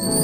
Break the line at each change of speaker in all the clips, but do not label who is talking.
Thank you.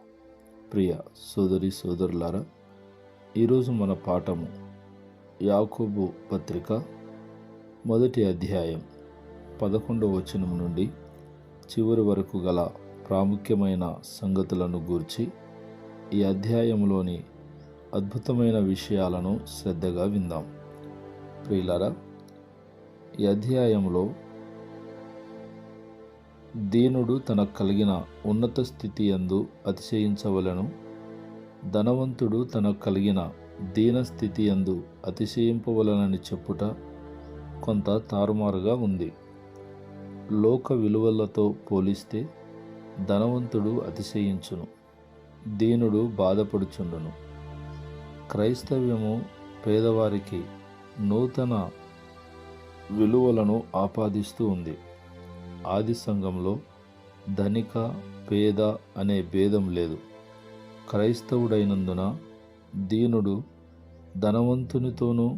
ప్రియ సోదరి సోదరులారా ఈరోజు మన పాఠము యాకోబు పత్రిక మొదటి అధ్యాయం పదకొండవ వచనం నుండి చివరి వరకు గల ప్రాముఖ్యమైన సంగతులను గూర్చి ఈ అధ్యాయంలోని అద్భుతమైన విషయాలను శ్రద్ధగా విందాం. ప్రియులారా ఈ అధ్యాయంలో దీనుడు తనకు కలిగిన ఉన్నత స్థితి యందు అతిశయించవలను. ధనవంతుడు తనకు కలిగిన దీన స్థితి యందు అతిశయింపవలనని చెప్పుట కొంత తారుమారుగా ఉంది. లోక విలువలతో పోలిస్తే ధనవంతుడు అతిశయించును దీనుడు బాధపడుచుండును. క్రైస్తవ్యము పేదవారికి నూతన విలువలను ఆపాదిస్తూ ఉంది. ఆది సంఘంలో ధనిక పేద అనే భేదం లేదు. క్రైస్తవుడైనందున దీనుడు ధనవంతునితోనూ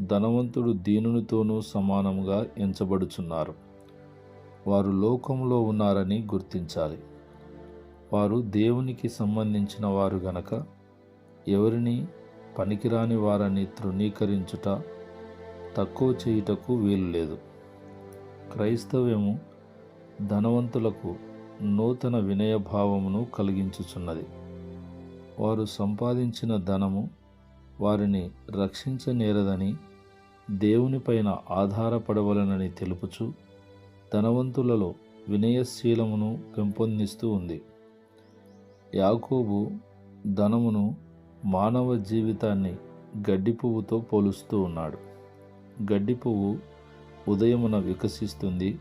ధనవంతుడు దీనునితోనూ సమానంగా ఎంచబడుచున్నారు. వారు లోకంలో ఉన్నారని గుర్తించాలి. వారు దేవునికి సంబంధించిన వారు గనక ఎవరిని పనికిరాని వారని తృణీకరించుట తక్కువ చేయుటకు వీలు లేదు. క్రైస్తవ్యము ధనవంతులకు నూతన వినయభావమును కలిగించుచున్నది. వారు సంపాదించిన ధనము వారిని రక్షించనేరదని దేవునిపైన ఆధారపడవలనని తెలుపుచు ధనవంతులలో వినయశీలమును పెంపొందిస్తూ ఉంది. యాకోబు ధనమును మానవ జీవితాన్ని గడ్డి పువ్వుతో పోలుస్తూ ఉన్నాడు. గడ్డి పువ్వు ఉదయమున వికసిస్తుంది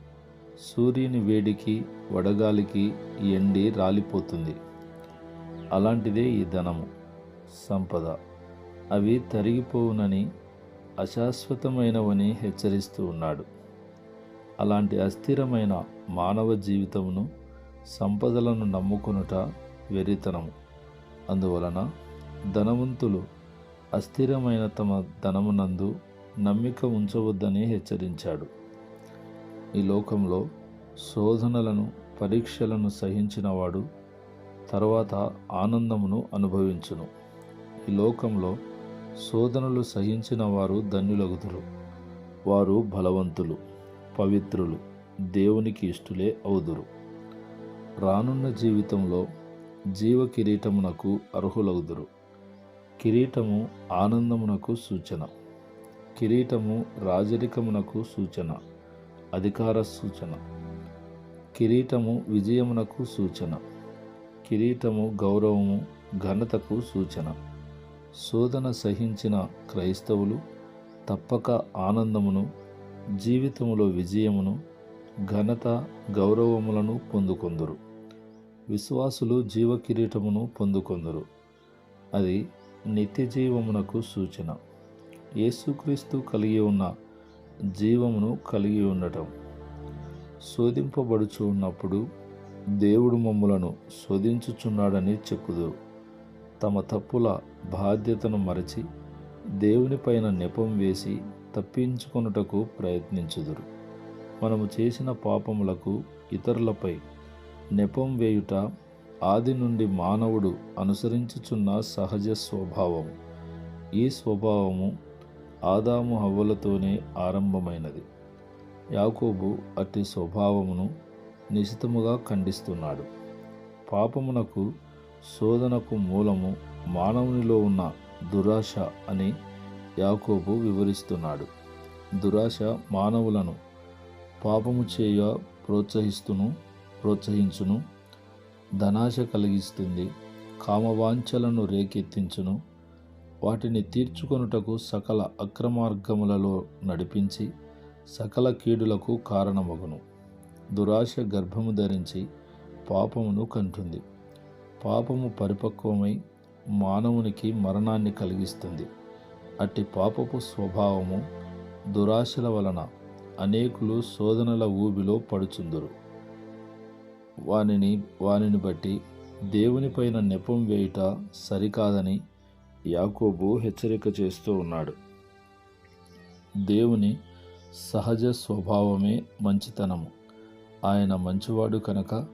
సూర్యుని వేడికి వడగాలికి ఎండి రాలిపోతుంది. అలాంటిదే ఈ ధనము సంపద. అవి తరిగిపోవునని అశాశ్వతమైనవని హెచ్చరిస్తూ ఉన్నాడు. అలాంటి అస్థిరమైన మానవ జీవితమును సంపదలను నమ్ముకొనుట వెరితనము అందువలన ధనవంతులు అస్థిరమైన తమ ధనమునందు నమ్మిక ఉంచవద్దని హెచ్చరించాడు. ఈ లోకంలో శోధనలను పరీక్షలను సహించినవాడు తర్వాత ఆనందమును అనుభవించును. ఈ లోకంలో శోధనలు సహించిన వారు ధన్యులగుతులు వారు బలవంతులు పవిత్రులు దేవునికి ఇష్టులే అవుదురు. రానున్న జీవితంలో జీవ కిరీటమునకు అర్హులగుదురు. కిరీటము ఆనందమునకు సూచన. కిరీటము రాజరికమునకు సూచన. అధికార సూచన. కిరీటము విజయమునకు సూచన. కిరీటము గౌరవము ఘనతకు సూచన. శోధన సహించిన క్రైస్తవులు తప్పక ఆనందమును జీవితములో విజయమును ఘనత గౌరవములను పొందుకొందురు. విశ్వాసులు జీవ కిరీటమును పొందుకొందురు. అది నిత్య జీవమునకు సూచన. యేసుక్రీస్తు కలిగి ఉన్న జీవమును కలిగి ఉండటం. శోధింపబడుచు ఉన్నప్పుడు దేవుడు మమ్ములను శోధించుచున్నాడని చెక్కుదు తమ తప్పుల బాధ్యతను మరచి దేవునిపైన నెపం వేసి తప్పించుకొనుటకు ప్రయత్నించుదురు. మనము చేసిన పాపములకు ఇతరులపై నెపం వేయుట ఆది నుండి మానవుడు అనుసరించుచున్న సహజ స్వభావం. ఈ స్వభావము ఆదాము హవ్వలతోనే ఆరంభమైనది. యాకోబు అట్టి స్వభావమును నిశితముగా ఖండిస్తున్నాడు. పాపమునకు శోధనకు మూలము మానవునిలో ఉన్న దురాశ అని యాకోబు వివరిస్తున్నాడు. దురాశ మానవులను పాపము చేయ ప్రోత్సహిస్తును ప్రోత్సహించును ధనాశ కలిగిస్తుంది కామవాంఛలను రేకెత్తించును వాటిని తీర్చుకొనుటకు సకల అక్రమార్గములలో నడిపించి సకల కీడులకు కారణమగును. దురాశ గర్భము ధరించి పాపమును కంటుంది. పాపము పరిపక్వమై మానవునికి మరణాన్ని కలిగిస్తుంది. అట్టి పాపపు స్వభావము దురాశల వలన అనేకులు శోధనల ఊబిలో పడుచుందురు. వానిని వానిని బట్టి దేవునిపైన నెపం వేయుట సరికాదని యాకోబు హెచ్చరిక చేస్తూ ఉన్నాడు. దేవుని సహజ స్వభావమే మంచితనము. ఆయన మంచివాడు కనుక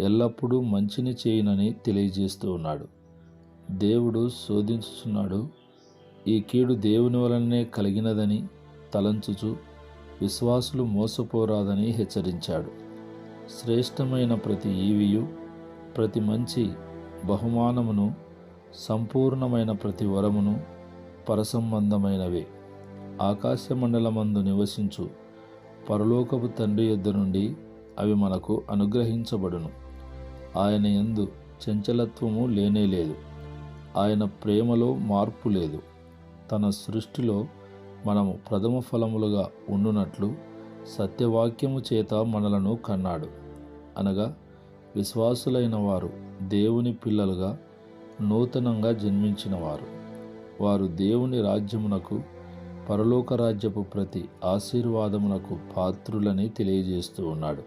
ఎల్లప్పుడూ మంచిని చేయనని తెలియజేస్తూ ఉన్నాడు. దేవుడు శోధించుచున్నాడు ఈ కీడు దేవుని వలనే కలిగినదని తలంచుచు విశ్వాసులు మోసపోరాదని హెచ్చరించాడు. శ్రేష్టమైన ప్రతి ఈవియు ప్రతి మంచి బహుమానమును సంపూర్ణమైన ప్రతి వరమును పరసంబంధమైనవే. ఆకాశమండలమందు నివసించు. పరలోకపు తండ్రి యొద్ద నుండి అవి మనకు అనుగ్రహించబడును. ఆయన ఎందు చంచలత్వము లేనేలేదు ఆయన ప్రేమలో మార్పు లేదు. తన సృష్టిలో మనము ప్రథమ ఫలములుగా ఉండునట్లు సత్యవాక్యము చేత మనలను కన్నాడు. అనగా విశ్వాసులైన వారు దేవుని పిల్లలుగా నూతనంగా జన్మించినవారు. వారు దేవుని రాజ్యమునకు పరలోక రాజ్యపు ప్రతి ఆశీర్వాదమునకు పాత్రులని తెలియజేస్తూ ఉన్నాడు.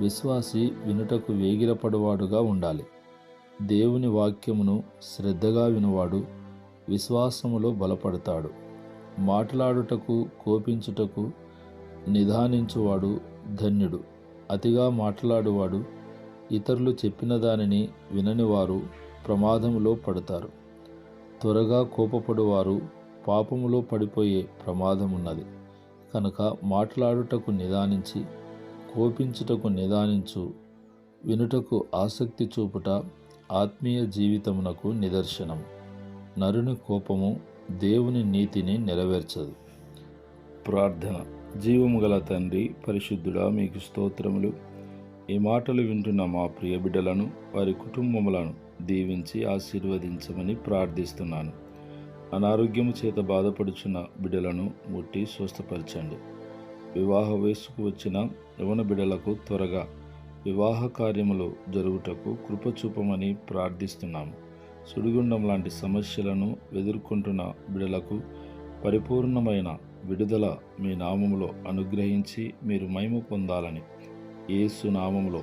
విశ్వాసి వినుటకు వేగిరపడువాడుగా ఉండాలి. దేవుని వాక్యమును శ్రద్ధగా వినువాడు విశ్వాసములో బలపడతాడు. మాట్లాడుటకు కోపించుటకు నిదానించువాడు ధన్యుడు. అతిగా మాట్లాడువాడు ఇతరులు చెప్పిన దానిని విననివారు ప్రమాదములో పడతారు. త్వరగా కోపపడువారు పాపములో పడిపోయే ప్రమాదమున్నది. కనుక మాట్లాడుటకు నిదానించి కోపించుటకు నిదానించు వినుటకు ఆసక్తి చూపుట ఆత్మీయ జీవితమునకు నిదర్శనం. నరుని కోపము దేవుని నీతిని నెరవేర్చదు. ప్రార్థన. జీవము గల తండ్రి పరిశుద్ధుడా మీకు స్తోత్రములు. ఈ మాటలు వింటున్న మా ప్రియ బిడ్డలను వారి కుటుంబములను దీవించి ఆశీర్వదించమని ప్రార్థిస్తున్నాను. అనారోగ్యము చేత బాధపడుచున్న బిడ్డలను ముట్టి స్వస్థపరచండి. వివాహ వయస్సుకు వచ్చిన యవన బిడ్డలకు త్వరగా వివాహ కార్యములు జరుగుటకు కృపచూపమని ప్రార్థిస్తున్నాము. సుడిగుండం లాంటి సమస్యలను ఎదుర్కొంటున్న బిడలకు పరిపూర్ణమైన విడుదల మీ నామములో అనుగ్రహించి మీరు మైము పొందాలని ఏసు నామములో